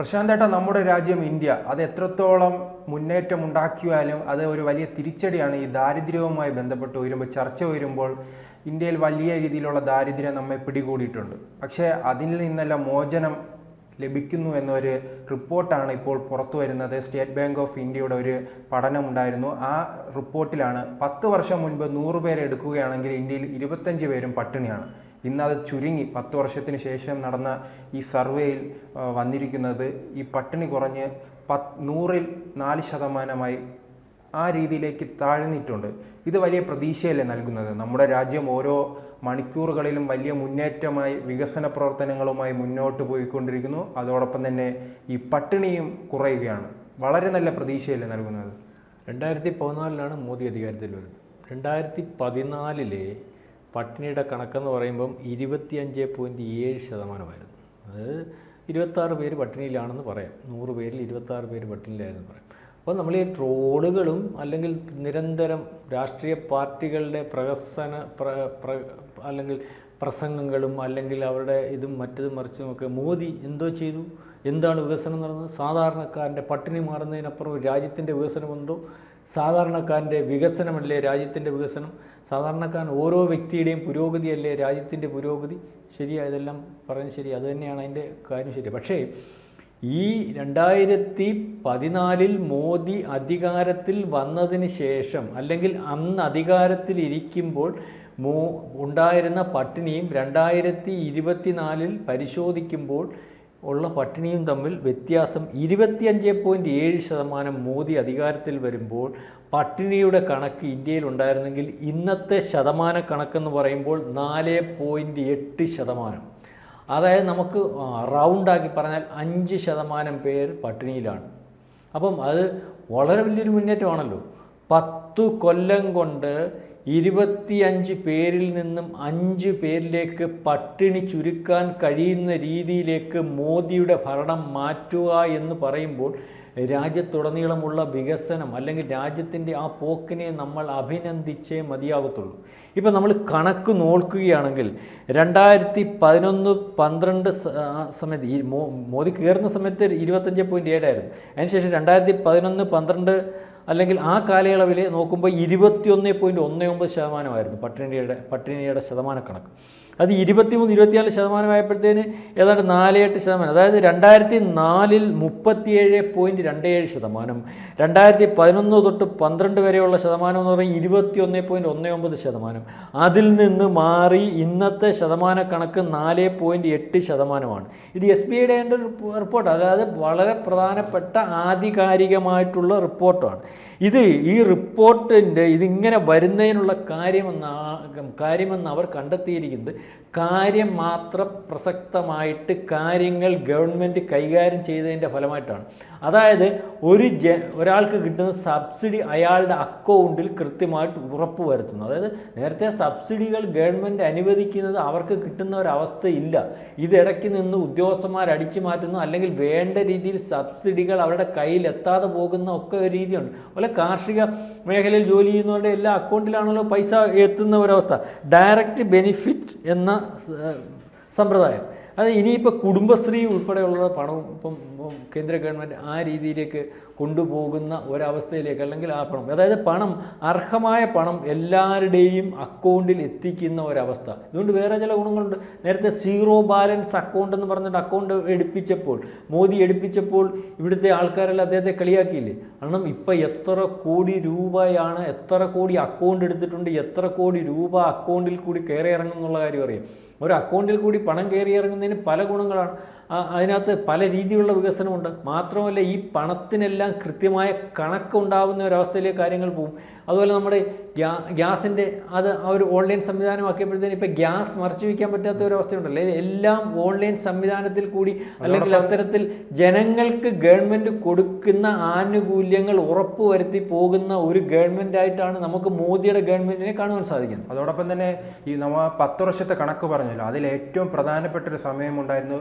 പ്രശാന്തേട്ട നമ്മുടെ രാജ്യം ഇന്ത്യ. അത് എത്രത്തോളം മുന്നേറ്റം ഉണ്ടാക്കിയാലും അത് ഒരു വലിയ തിരിച്ചടിയാണ്. ഈ ദാരിദ്ര്യവുമായി ബന്ധപ്പെട്ട് വരുമ്പോൾ ചർച്ച വരുമ്പോൾ ഇന്ത്യയിൽ വലിയ രീതിയിലുള്ള ദാരിദ്ര്യം നമ്മെ പിടികൂടിയിട്ടുണ്ട്. പക്ഷേ അതിൽ നിന്നെല്ലാം മോചനം ലഭിക്കുന്നു എന്നൊരു റിപ്പോർട്ടാണ് ഇപ്പോൾ പുറത്തു വരുന്നത്. സ്റ്റേറ്റ് ബാങ്ക് ഓഫ് ഇന്ത്യയുടെ ഒരു പഠനമുണ്ടായിരുന്നു. ആ റിപ്പോർട്ടിലാണ് പത്ത് വർഷം മുൻപ് നൂറ് പേരെ എടുക്കുകയാണെങ്കിൽ ഇന്ത്യയിൽ ഇരുപത്തഞ്ച് പേരും പട്ടിണിയാണ്. ഇന്ന് അത് ചുരുങ്ങി പത്ത് വർഷത്തിന് ശേഷം നടന്ന ഈ സർവേയിൽ വന്നിരിക്കുന്നത് ഈ പട്ടിണി കുറഞ്ഞ് പത്ത് നൂറിൽ നാല് ശതമാനമായി ആ രീതിയിലേക്ക് താഴ്ന്നിട്ടുണ്ട്. ഇത് വലിയ പ്രതീക്ഷയല്ലേ നൽകുന്നത്? നമ്മുടെ രാജ്യം ഓരോ മണിക്കൂറുകളിലും വലിയ മുന്നേറ്റമായി വികസന പ്രവർത്തനങ്ങളുമായി മുന്നോട്ട് പോയിക്കൊണ്ടിരിക്കുന്നു. അതോടൊപ്പം തന്നെ ഈ പട്ടിണിയും കുറയുകയാണ്. വളരെ നല്ല പ്രതീക്ഷയല്ലേ നൽകുന്നത്? രണ്ടായിരത്തി പതിനാലിലാണ് മോദി അധികാരത്തിൽ വരുന്നത് രണ്ടായിരത്തി പതിനാലിലെ പട്ടിണിയുടെ കണക്കെന്ന് പറയുമ്പം ഇരുപത്തിയഞ്ച് പോയിന്റ് ഏഴ് ശതമാനമായിരുന്നു. അത് ഇരുപത്താറ് പേര് പട്ടിണിയിലാണെന്ന് പറയാം. നൂറ് പേരിൽ ഇരുപത്താറ് പേര് പട്ടിണിയിലായിരുന്നു പറയാം. അപ്പോൾ നമ്മൾ ഈ ട്രോളുകളും അല്ലെങ്കിൽ നിരന്തരം രാഷ്ട്രീയ പാർട്ടികളുടെ പ്രഹസന പ്ര പ്ര അല്ലെങ്കിൽ പ്രസംഗങ്ങളും അല്ലെങ്കിൽ അവരുടെ ഇതും മറ്റതും മറിച്ചുമൊക്കെ മോദി എന്തോ ചെയ്തു? എന്താണ് വികസനം നടന്നത്? സാധാരണക്കാരന്റെ പട്ടിണി മാറുന്നതിനപ്പുറം രാജ്യത്തിന്റെ വികസനമുണ്ടോ? സാധാരണക്കാരന്റെ വികസനമല്ലേ രാജ്യത്തിന്റെ വികസനം? സാധാരണക്കാരൻ ഓരോ വ്യക്തിയുടെയും പുരോഗതിയല്ലേ രാജ്യത്തിന്റെ പുരോഗതി? ശരിയാ ഇതെല്ലാം പറയുന്നത് ശരി. അതുതന്നെയാണ് അതിന്റെ കാര്യം ശരി. പക്ഷേ ഈ രണ്ടായിരത്തി പതിനാലിൽ മോദി അധികാരത്തിൽ വന്നതിന് ശേഷം അല്ലെങ്കിൽ അന്ന് അധികാരത്തിൽ ഇരിക്കുമ്പോൾ മോ ഉണ്ടായിരുന്ന പട്ടിണിയും രണ്ടായിരത്തി ഇരുപത്തിനാലിൽ പരിശോധിക്കുമ്പോൾ ഉള്ള പട്ടിണിയും തമ്മിൽ വ്യത്യാസം ഇരുപത്തിയഞ്ച് പോയിന്റ് ഏഴ് ശതമാനം മോദി അധികാരത്തിൽ വരുമ്പോൾ പട്ടിണിയുടെ കണക്ക് ഇന്ത്യയിൽ ഉണ്ടായിരുന്നെങ്കിൽ ഇന്നത്തെ ശതമാന കണക്കെന്ന് പറയുമ്പോൾ നാല് പോയിന്റ് എട്ട് ശതമാനം. അതായത് നമുക്ക് റൗണ്ടാക്കി പറഞ്ഞാൽ അഞ്ച് ശതമാനം പേർ പട്ടിണിയിലാണ്. അപ്പം അത് വളരെ വലിയൊരു മുന്നേറ്റമാണല്ലോ. പത്തു കൊല്ലം കൊണ്ട് ഇരുപത്തിയഞ്ച് പേരിൽ നിന്നും അഞ്ച് പേരിലേക്ക് പട്ടിണി ചുരുക്കാൻ കഴിയുന്ന രീതിയിലേക്ക് മോദിയുടെ ഭരണം മാറ്റുക എന്ന് പറയുമ്പോൾ രാജ്യത്തുടനീളമുള്ള വികസനം അല്ലെങ്കിൽ രാജ്യത്തിന്റെ ആ പോക്കിനെ നമ്മൾ അഭിനന്ദിച്ചേ മതിയാവത്തുള്ളൂ. ഇപ്പം നമ്മൾ കണക്ക് നോക്കുകയാണെങ്കിൽ രണ്ടായിരത്തി പതിനൊന്ന് പന്ത്രണ്ട് സമയത്ത് ഈ മോദി കയറുന്ന സമയത്ത് ഇരുപത്തഞ്ച് പോയിന്റ് ഏഴായിരുന്നു. അതിനുശേഷം രണ്ടായിരത്തി പതിനൊന്ന് പന്ത്രണ്ട് അല്ലെങ്കിൽ ആ കാലയളവിൽ നോക്കുമ്പോൾ ഇരുപത്തിയൊന്ന് പോയിന്റ് ഒന്ന് ഒമ്പത് ശതമാനമായിരുന്നു പട്ടിണിയുടെ പട്ടിണിയുടെ ശതമാന കണക്ക് അത് ഇരുപത്തിമൂന്ന് ഇരുപത്തിനാല് ശതമാനമായപ്പോഴത്തേന് ഏതാണ്ട് നാല് എട്ട് ശതമാനം. അതായത് രണ്ടായിരത്തി നാലിൽ മുപ്പത്തിയേഴ് പോയിന്റ് രണ്ട് ഏഴ് ശതമാനം. രണ്ടായിരത്തി പതിനൊന്ന് തൊട്ട് പന്ത്രണ്ട് വരെയുള്ള ശതമാനം എന്ന് പറഞ്ഞാൽ ഇരുപത്തിയൊന്ന് പോയിന്റ് ഒന്ന് ഒമ്പത് ശതമാനം. അതിൽ നിന്ന് മാറി ഇന്നത്തെ ശതമാന കണക്ക് നാല് പോയിന്റ് എട്ട് ശതമാനമാണ്. ഇത് എസ് ബി ഐയുടെ ഒരു റിപ്പോർട്ട്. അതായത് വളരെ പ്രധാനപ്പെട്ട ആധികാരികമായിട്ടുള്ള റിപ്പോർട്ടാണ്. ഇത് ഈ റിപ്പോർട്ടിന്റെ ഇതിങ്ങനെ വരുന്നതിനുള്ള കാര്യമെന്ന് കാര്യമെന്ന് അവർ കണ്ടെത്തിയിരിക്കുന്നത് കാര്യം മാത്രം പ്രസക്തമായിട്ട് കാര്യങ്ങൾ ഗവൺമെന്റ് കൈകാര്യം ചെയ്തതിന്റെ ഫലമായിട്ടാണ്. അതായത് ഒരു ജ ഒരാൾക്ക് കിട്ടുന്ന സബ്സിഡി അയാളുടെ അക്കൗണ്ടിൽ കൃത്യമായിട്ട് ഉറപ്പ് വരുത്തുന്നു. അതായത് നേരത്തെ സബ്സിഡികൾ ഗവൺമെന്റ് അനുവദിക്കുന്നത് അവർക്ക് കിട്ടുന്ന ഒരവസ്ഥയില്ല ഇതിടയ്ക്ക് നിന്ന് ഉദ്യോഗസ്ഥന്മാർ അടിച്ചു മാറ്റുന്നു അല്ലെങ്കിൽ വേണ്ട രീതിയിൽ സബ്സിഡികൾ അവരുടെ കയ്യിൽ എത്താതെ പോകുന്ന ഒക്കെ ഒരു രീതിയുണ്ട്. അതുപോലെ കാർഷിക മേഖലയിൽ ജോലി ചെയ്യുന്നവരുടെ എല്ലാ അക്കൗണ്ടിലാണല്ലോ പൈസ എത്തുന്ന ഒരവസ്ഥ. ഡയറക്റ്റ് ബെനിഫിറ്റ് എന്ന സമ്പ്രദായം. അത് ഇനിയിപ്പോൾ കുടുംബശ്രീ ഉൾപ്പെടെയുള്ള പണവും ഇപ്പം കേന്ദ്ര ഗവൺമെന്റ് ആ രീതിയിലേക്ക് കൊണ്ടുപോകുന്ന ഒരവസ്ഥയിലേക്ക് അല്ലെങ്കിൽ ആ പണം അതായത് പണം അർഹമായ പണം എല്ലാവരുടെയും അക്കൗണ്ടിൽ എത്തിക്കുന്ന ഒരവസ്ഥ. ഇതുകൊണ്ട് വേറെ ചില ഗുണങ്ങളുണ്ട്. നേരത്തെ സീറോ ബാലൻസ് അക്കൗണ്ട് എന്ന് പറഞ്ഞിട്ട് അക്കൗണ്ട് എടുപ്പിച്ചപ്പോൾ മോദി എടുപ്പിച്ചപ്പോൾ ഇവിടുത്തെ ആൾക്കാരെല്ലാം അദ്ദേഹത്തെ കളിയാക്കിയില്ലേ? കാരണം ഇപ്പം എത്ര കോടി രൂപയാണ് എത്ര കോടി അക്കൗണ്ട് എടുത്തിട്ടുണ്ട് എത്ര കോടി രൂപ അക്കൗണ്ടിൽ കൂടി കയറി ഇറങ്ങും എന്നുള്ള കാര്യം അറിയാം. ഒരു അക്കൗണ്ടിൽ കൂടി പണം കയറി ഇറങ്ങുന്നതിന് പല ഗുണങ്ങളാണ്. അതിനകത്ത് പല രീതിയിലുള്ള വികസനമുണ്ട്. മാത്രമല്ല ഈ പണത്തിനെല്ലാം കൃത്യമായ കണക്കുണ്ടാവുന്ന ഒരവസ്ഥയിലേക്ക് കാര്യങ്ങൾ പോകും. അതുപോലെ നമ്മുടെ ഗ്യാ ഗ്യാസിന്റെ അത് ആ ഒരു ഓൺലൈൻ സംവിധാനമാക്കിയപ്പോഴത്തേന് ഇപ്പോൾ ഗ്യാസ് മറച്ചു വയ്ക്കാൻ പറ്റാത്ത ഒരു അവസ്ഥയുണ്ടല്ലോ. എല്ലാം ഓൺലൈൻ സംവിധാനത്തിൽ കൂടി അല്ലെങ്കിൽ അത്തരത്തിൽ ജനങ്ങൾക്ക് ഗവൺമെന്റ് കൊടുക്കുന്ന ആനുകൂല്യങ്ങൾ ഉറപ്പുവരുത്തി പോകുന്ന ഒരു ഗവൺമെന്റ് ആയിട്ടാണ് നമുക്ക് മോദിയുടെ ഗവൺമെന്റിനെ കാണുവാൻ സാധിക്കുന്നത്. അതോടൊപ്പം തന്നെ ഈ നമ്മൾ പത്ത് വർഷത്തെ കണക്ക് പറഞ്ഞല്ലോ. അതിൽ ഏറ്റവും പ്രധാനപ്പെട്ട ഒരു സമയമുണ്ടായിരുന്നു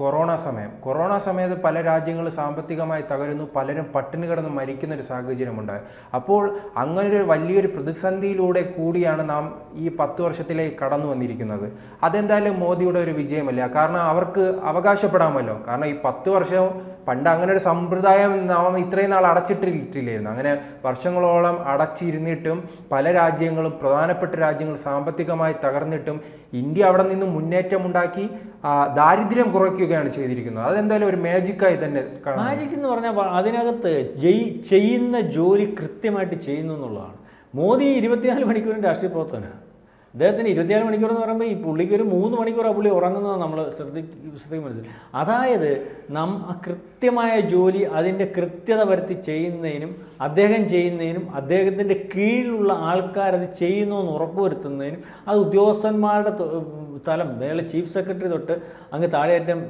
കൊറോണ സമയം. കൊറോണ സമയത്ത് പല രാജ്യങ്ങൾ സാമ്പത്തികമായി തകരുന്നു. പലരും പട്ടിണി കിടന്ന് മരിക്കുന്ന ഒരു സാഹചര്യമുണ്ടായി. അപ്പോൾ അങ്ങനൊരു വലിയൊരു പ്രതിസന്ധിയിലൂടെ കൂടിയാണ് നാം ഈ പത്ത് വർഷത്തിലേക്ക് കടന്നു വന്നിരിക്കുന്നത്. അതെന്തായാലും മോദിയുടെ ഒരു വിജയമല്ല. കാരണം അവർക്ക് അവകാശപ്പെടാമല്ലോ. കാരണം ഈ പത്ത് വർഷം പണ്ട് അങ്ങനെ ഒരു സമ്പ്രദായം നാം ഇത്രയും നാൾ അടച്ചിട്ടിട്ടില്ലായിരുന്നു. അങ്ങനെ വർഷങ്ങളോളം അടച്ചിരുന്നിട്ടും പല രാജ്യങ്ങളും പ്രധാനപ്പെട്ട രാജ്യങ്ങൾ സാമ്പത്തികമായി തകർന്നിട്ടും ഇന്ത്യ അവിടെ നിന്ന് മുന്നേറ്റമുണ്ടാക്കി ദാരിദ്ര്യം കുറയ്ക്കുകയാണ് ചെയ്തിരിക്കുന്നത്. അതെന്തായാലും ഒരു മാജിക്കായി തന്നെ മാജിക് എന്ന് പറഞ്ഞാൽ അതിനകത്ത് ചെയ്യുന്ന ജോലി കൃത്യമായിട്ട് ചെയ്യുന്നു എന്നുള്ളതാണ്. മോദി ഇരുപത്തിനാല് മണിക്കൂറിന് രാഷ്ട്രീയ പ്രവർത്തനമാണ് അദ്ദേഹത്തിന് ഇരുപത്തിനാല് മണിക്കൂർ എന്ന് പറയുമ്പോൾ ഈ പുള്ളിക്ക് ഒരു മൂന്ന് മണിക്കൂറാണ് പുള്ളി ഉറങ്ങുന്നത് നമ്മൾ ശ്രദ്ധി ശ്രദ്ധിക്കും മനസ്സിലായി അതായത് നം കൃത്യമായ ജോലി അതിന്റെ കൃത്യത വരുത്തി ചെയ്യുന്നതിനും അദ്ദേഹം ചെയ്യുന്നതിനും അദ്ദേഹത്തിന്റെ കീഴിലുള്ള ആൾക്കാർ അത് ചെയ്യുന്നു എന്ന് ഉറപ്പുവരുത്തുന്നതിനും അത് ഉദ്യോഗസ്ഥന്മാരുടെ സ്ഥലം മേലെ ചീഫ് സെക്രട്ടറി തൊട്ട് അങ്ങ് താഴെയറ്റം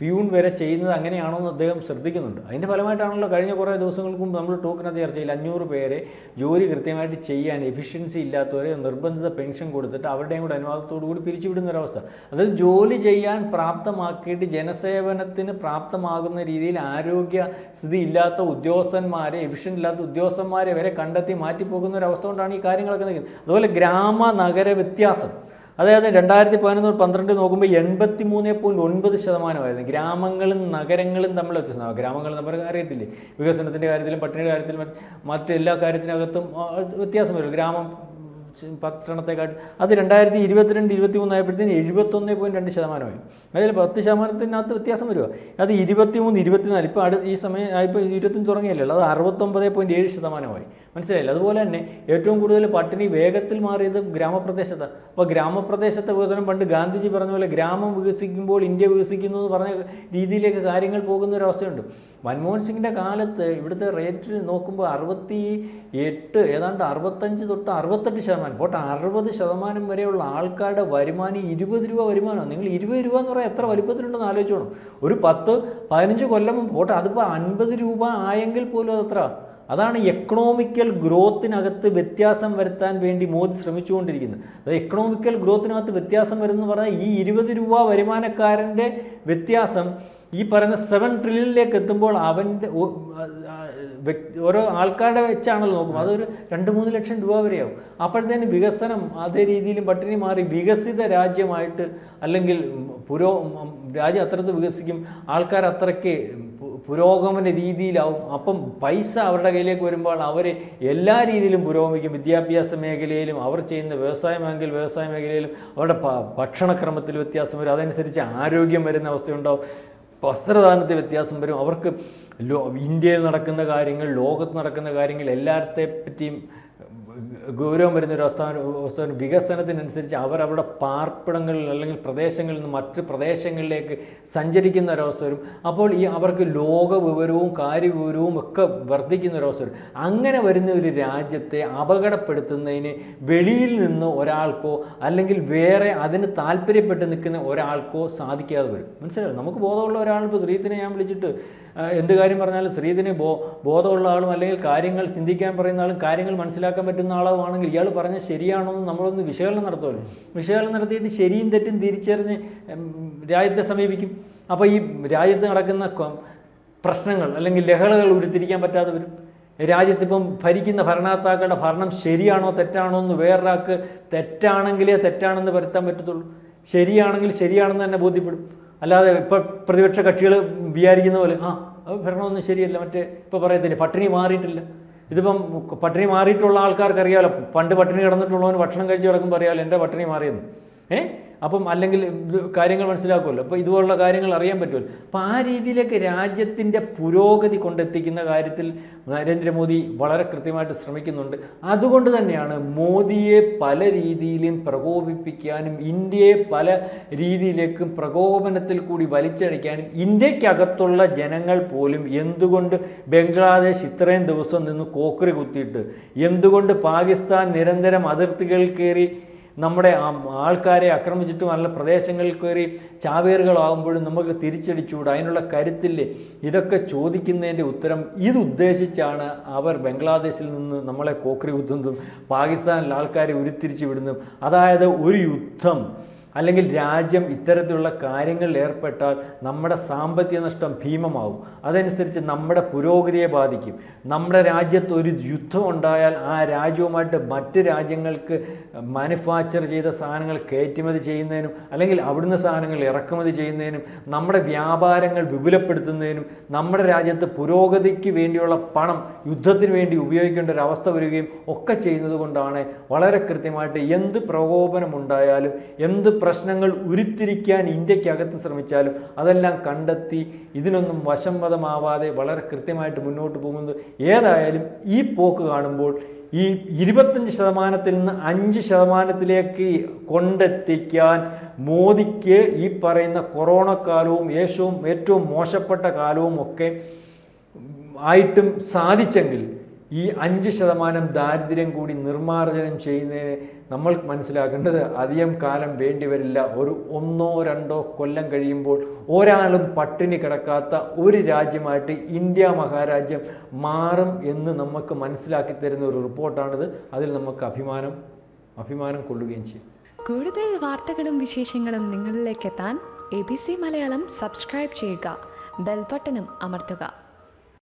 പ്യൂൺ വരെ ചെയ്യുന്നത് അങ്ങനെയാണോ എന്ന് അദ്ദേഹം ശ്രദ്ധിക്കുന്നുണ്ട്. അതിന്റെ ഫലമായിട്ടാണല്ലോ കഴിഞ്ഞ കുറേ ദിവസങ്ങൾക്ക് മുമ്പ് നമ്മൾ ടോക്കിനകത്ത് ചർച്ചയിൽ അഞ്ഞൂറ് പേരെ ജോലി കൃത്യമായിട്ട് ചെയ്യാൻ എഫിഷ്യൻസി ഇല്ലാത്തവരെ നിർബന്ധിത പെൻഷൻ കൊടുത്തിട്ട് അവരുടെയും കൂടെ അനുവാദത്തോടു കൂടി പിരിച്ചുവിടുന്ന ഒരവസ്ഥ അതായത് ജോലി ചെയ്യാൻ പ്രാപ്തമാക്കിയിട്ട് ജനസേവനത്തിന് പ്രാപ്തമാകുന്ന രീതിയിൽ ആരോഗ്യ സ്ഥിതി ഇല്ലാത്ത ഉദ്യോഗസ്ഥന്മാരെ എഫിഷ്യന്റ് ഇല്ലാത്ത ഉദ്യോഗസ്ഥന്മാരെ വരെ കണ്ടെത്തി മാറ്റിപ്പോകുന്ന ഒരു കൊണ്ടാണ് ഈ കാര്യങ്ങളൊക്കെ നിൽക്കുന്നത്. അതുപോലെ ഗ്രാമ നഗര വ്യത്യാസം. അതായത് രണ്ടായിരത്തി പതിനൊന്ന് പന്ത്രണ്ട് നോക്കുമ്പോൾ എൺപത്തി മൂന്ന് പോയിന്റ് ഒൻപത് ശതമാനമായിരുന്നു. ഗ്രാമങ്ങളും നഗരങ്ങളും തമ്മിൽ വ്യത്യസ്തം ഗ്രാമങ്ങൾ നമ്മൾ അറിയത്തില്ലേ? വികസനത്തിന്റെ കാര്യത്തിലും പട്ടിണിയുടെ കാര്യത്തിലും മറ്റ് മറ്റെല്ലാ കാര്യത്തിനകത്തും വ്യത്യാസം വരും. ഗ്രാമം പട്ടണത്തെക്കാട്ടും. അത് രണ്ടായിരത്തി ഇരുപത്തിരണ്ട് ഇരുപത്തി മൂന്നായപ്പോഴത്തേന് എഴുപത്തൊന്ന് പോയിന്റ് രണ്ട് ശതമാനമായി. അതിൽ പത്ത് ശതമാനത്തിനകത്ത് വ്യത്യാസം വരുക അത് ഇരുപത്തി മൂന്ന് ഇരുപത്തിനാല് ഇപ്പോൾ അടുത്ത ഈ സമയം ഇപ്പോൾ ഇരുപത്തഞ്ച് തുടങ്ങിയല്ലോ അത് അറുപത്തൊമ്പത് പോയിന്റ് ഏഴ് ശതമാനമായി. മനസ്സിലായില്ല? അതുപോലെ തന്നെ ഏറ്റവും കൂടുതൽ പട്ടിണി വേഗത്തിൽ മാറിയത് ഗ്രാമപ്രദേശത്താണ് അപ്പോൾ ഗ്രാമപ്രദേശത്തെ വികസനം പണ്ട് ഗാന്ധിജി പറഞ്ഞ പോലെ ഗ്രാമം വികസിക്കുമ്പോൾ ഇന്ത്യ വികസിക്കുന്നു എന്ന് പറഞ്ഞ രീതിയിലേക്ക് കാര്യങ്ങൾ പോകുന്ന ഒരു അവസ്ഥയുണ്ട്. മൻമോഹൻ സിംഗിന്റെ കാലത്ത് ഇവിടുത്തെ റേറ്റ് നോക്കുമ്പോൾ അറുപത്തി എട്ട് ഏതാണ്ട് അറുപത്തഞ്ച് തൊട്ട് അറുപത്തെട്ട് ശതമാനം. പോട്ടെ അറുപത് ശതമാനം വരെയുള്ള ആൾക്കാരുടെ വരുമാനം ഇരുപത് രൂപ വരുമാനമാണ്. നിങ്ങൾ ഇരുപത് രൂപ എന്ന് പറയാൻ എത്ര വലിപ്പത്തിലുണ്ടെന്ന് ആലോചിച്ചോണം ഒരു പത്ത് പതിനഞ്ച് കൊല്ലം പോട്ടെ അതിപ്പോൾ അൻപത് രൂപ ആയെങ്കിൽ പോലും അതെത്ര അതാണ് എക്കണോമിക്കൽ ഗ്രോത്തിനകത്ത് വ്യത്യാസം വരുത്താൻ വേണ്ടി മോദി ശ്രമിച്ചുകൊണ്ടിരിക്കുന്നത്. അതായത് എക്കണോമിക്കൽ ഗ്രോത്തിനകത്ത് വ്യത്യാസം വരുന്നു പറഞ്ഞാൽ ഈ ഇരുപത് രൂപ വരുമാനക്കാരന്റെ വ്യത്യാസം ഈ പറയുന്ന സെവൻ ട്രില്യണിലേക്ക് എത്തുമ്പോൾ അവന്റെ ഓരോ ആൾക്കാരുടെ വെച്ചാണല്ലോ നോക്കും അതൊരു രണ്ട് മൂന്ന് ലക്ഷം രൂപ വരെയാവും. അപ്പോഴത്തേന് വികസനം അതേ രീതിയിലും പട്ടിണി മാറി വികസിത രാജ്യമായിട്ട് അല്ലെങ്കിൽ പുരോ രാജ്യം അത്രത്ത് വികസിക്കും ആൾക്കാർ അത്രയ്ക്ക് പുരോഗമന രീതിയിലാവും. അപ്പം പൈസ അവരുടെ കയ്യിലേക്ക് വരുമ്പോൾ അവർ എല്ലാ രീതിയിലും പുരോഗമിക്കും. വിദ്യാഭ്യാസ മേഖലയിലും അവർ ചെയ്യുന്ന വ്യവസായ മേഖല വ്യവസായ മേഖലയിലും അവരുടെ ഭക്ഷണക്രമത്തിൽ വ്യത്യാസം വരും. അതനുസരിച്ച് ആരോഗ്യം വരുന്ന അവസ്ഥയുണ്ടാവും. വസ്ത്രദാനത്തിൽ വ്യത്യാസം വരും. അവർക്ക് ലോ ഇന്ത്യയിൽ നടക്കുന്ന കാര്യങ്ങൾ ലോകത്ത് നടക്കുന്ന കാര്യങ്ങൾ എല്ലാത്തെ പറ്റിയും ഗൗരവം വരുന്ന ഒരു അവസ്ഥ അവസ്ഥ വികസനത്തിനനുസരിച്ച് അവരവരുടെ പാർപ്പിടങ്ങളിൽ അല്ലെങ്കിൽ പ്രദേശങ്ങളിൽ നിന്ന് മറ്റ് പ്രദേശങ്ങളിലേക്ക് സഞ്ചരിക്കുന്ന ഒരവസ്ഥ വരും. അപ്പോൾ ഈ അവർക്ക് ലോക വിവരവും കാര്യവിവരവും ഒക്കെ വർദ്ധിക്കുന്ന ഒരവസ്ഥ വരും. അങ്ങനെ വരുന്ന ഒരു രാജ്യത്തെ അപകടപ്പെടുത്തുന്നതിന് വെളിയിൽ നിന്ന് ഒരാൾക്കോ അല്ലെങ്കിൽ വേറെ അതിന് താല്പര്യപ്പെട്ട് നിൽക്കുന്ന ഒരാൾക്കോ സാധിക്കാതെ വരും. മനസ്സിലായോ? നമുക്ക് ബോധമുള്ള ഒരാളിപ്പോൾ സ്ത്രീത്തിനെ ഞാൻ വിളിച്ചിട്ട് എന്ത് കാര്യം പറഞ്ഞാലും ശ്രീതിന് ബോ ബോധമുള്ള ആളും അല്ലെങ്കിൽ കാര്യങ്ങൾ ചിന്തിക്കാൻ പറയുന്ന ആളും കാര്യങ്ങൾ മനസ്സിലാക്കാൻ പറ്റുന്ന ആളുമാണെങ്കിൽ ഇയാൾ പറഞ്ഞ ശരിയാണോ എന്ന് നമ്മളൊന്ന് വിശകലനം നടത്തുമല്ലോ. വിശകലനം നടത്തിയിട്ട് ശരിയും തെറ്റും തിരിച്ചറിഞ്ഞ് രാജ്യത്തെ സമീപിക്കും. അപ്പോൾ ഈ രാജ്യത്ത് നടക്കുന്ന പ്രശ്നങ്ങൾ അല്ലെങ്കിൽ ലഹളകൾ ഉരുത്തിരിക്കാൻ പറ്റാതെ വരും. രാജ്യത്തിപ്പം ഭരിക്കുന്ന ഭരണകർത്താക്കളുടെ ഭരണം ശരിയാണോ തെറ്റാണോ എന്ന് വേറൊരാൾക്ക് തെറ്റാണെങ്കിലേ തെറ്റാണെന്ന് വരുത്താൻ പറ്റത്തുള്ളൂ. ശരിയാണെങ്കിൽ ശരിയാണെന്ന് തന്നെ ബോധ്യപ്പെടും. അല്ലാതെ ഇപ്പം പ്രതിപക്ഷ കക്ഷികൾ വിചാരിക്കുന്ന പോലെ ആ ഭരണമൊന്നും ശരിയല്ല. മറ്റേ ഇപ്പോൾ പറയത്തില്ലേ പട്ടിണി മാറിയിട്ടില്ല. ഇതിപ്പം പട്ടിണി മാറിയിട്ടുള്ള ആൾക്കാർക്ക് അറിയാമല്ലോ പണ്ട് പട്ടിണി കിടന്നിട്ടുള്ളവന് ഭക്ഷണം കഴിച്ച് കിടക്കുമ്പോൾ അറിയാമല്ലോ എന്റെ പട്ടിണി മാറിയെന്ന്. ഏ? അപ്പം അല്ലെങ്കിൽ കാര്യങ്ങൾ മനസ്സിലാക്കുമല്ലോ. അപ്പോൾ ഇതുപോലുള്ള കാര്യങ്ങൾ അറിയാൻ പറ്റുമല്ലോ. അപ്പോൾ ആ രീതിയിലേക്ക് രാജ്യത്തിന്റെ പുരോഗതി കൊണ്ടെത്തിക്കുന്ന കാര്യത്തിൽ നരേന്ദ്രമോദി വളരെ കൃത്യമായിട്ട് ശ്രമിക്കുന്നുണ്ട്. അതുകൊണ്ട് തന്നെയാണ് മോദിയെ പല രീതിയിലും പ്രകോപിപ്പിക്കാനും ഇന്ത്യയെ പല രീതിയിലേക്കും പ്രകോപനത്തിൽ കൂടി വലിച്ചടിക്കാനും ഇന്ത്യക്കകത്തുള്ള ജനങ്ങൾ പോലും എന്തുകൊണ്ട് ബംഗ്ലാദേശ് ഇത്രയും ദിവസം നിന്ന് കോക്കറി കുത്തിയിട്ട് എന്തുകൊണ്ട് പാകിസ്ഥാൻ നിരന്തരം അതിർത്തികൾ കയറി നമ്മുടെ ആൾക്കാരെ ആക്രമിച്ചിട്ടും നല്ല പ്രദേശങ്ങളിൽ കയറി ചാവേറുകളാകുമ്പോഴും നമുക്ക് തിരിച്ചടിച്ചുകൂടാ? അതിനുള്ള കരുത്തില്ലേ? ഇതൊക്കെ ചോദിക്കുന്നതിന്റെ ഉത്തരം ഇതുദ്ദേശിച്ചാണ് അവർ ബംഗ്ലാദേശിൽ നിന്ന് നമ്മളെ കോക്രി കുത്തുന്നതും പാകിസ്ഥാനിൽ ആൾക്കാരെ ഉരുത്തിരിച്ച് വിടുന്നതും. അതായത് ഒരു യുദ്ധം. അല്ലെങ്കിൽ രാജ്യം ഇത്തരത്തിലുള്ള കാര്യങ്ങളിൽ ഏർപ്പെട്ടാൽ നമ്മുടെ സാമ്പത്തിക നഷ്ടം ഭീമമാവും. അതനുസരിച്ച് നമ്മുടെ പുരോഗതിയെ ബാധിക്കും. നമ്മുടെ രാജ്യത്ത് ഒരു യുദ്ധം ഉണ്ടായാൽ ആ രാജ്യവുമായിട്ട് മറ്റ് രാജ്യങ്ങൾക്ക് മാനുഫാക്ചർ ചെയ്ത സാധനങ്ങൾ കയറ്റുമതി ചെയ്യുന്നതിനും അല്ലെങ്കിൽ അവിടുന്ന് സാധനങ്ങൾ ഇറക്കുമതി ചെയ്യുന്നതിനും നമ്മുടെ വ്യാപാരങ്ങൾ വിപുലപ്പെടുത്തുന്നതിനും നമ്മുടെ രാജ്യത്ത് പുരോഗതിക്ക് വേണ്ടിയുള്ള പണം യുദ്ധത്തിന് വേണ്ടി ഉപയോഗിക്കേണ്ട ഒരു അവസ്ഥ വരികയും ഒക്കെ ചെയ്യുന്നത് കൊണ്ടാണ് വളരെ കൃത്യമായിട്ട് എന്ത് പ്രകോപനമുണ്ടായാലും എന്ത് പ്രശ്നങ്ങൾ ഉരുത്തിരിക്കാൻ ഇന്ത്യക്കകത്ത് ശ്രമിച്ചാലും അതെല്ലാം കണ്ടെത്തി ഇതിനൊന്നും വശംവദമാവാതെ വളരെ കൃത്യമായിട്ട് മുന്നോട്ട് പോകുന്നത് ഏതായാലും ഈ പോക്ക് കാണുമ്പോൾ ഈ ഇരുപത്തഞ്ച് ശതമാനത്തിൽ നിന്ന് അഞ്ച് ശതമാനത്തിലേക്ക് കൊണ്ടെത്തിക്കാൻ മോദിക്ക് ഈ പറയുന്ന കൊറോണ കാലവും ഏറ്റവും ഏറ്റവും മോശപ്പെട്ട കാലവും ഒക്കെ ആയിട്ടും സാധിച്ചെങ്കിൽ ഈ അഞ്ച് ശതമാനം ദാരിദ്ര്യം കൂടി നിർമ്മാർജനം ചെയ്യുന്നതിന് നമ്മൾ മനസ്സിലാക്കേണ്ടത് അധികം കാലം വേണ്ടിവരില്ല ഒരു ഒന്നോ രണ്ടോ കൊല്ലം കഴിയുമ്പോൾ ഒരാളും പട്ടിണി കിടക്കാത്ത ഒരു രാജ്യമായിട്ട് ഇന്ത്യ മഹാരാജ്യം മാറും എന്ന് നമുക്ക് മനസ്സിലാക്കി തരുന്ന ഒരു റിപ്പോർട്ടാണിത്. അതിൽ നമുക്ക് അഭിമാനം അഭിമാനം കൊള്ളുകയും ചെയ്യും. കൂടുതൽ വാർത്തകളും വിശേഷങ്ങളും നിങ്ങളിലേക്ക് എത്താൻ A B C Malayalam subscribe ചെയ്യുക. ബെൽബട്ടനും അമർത്തുക.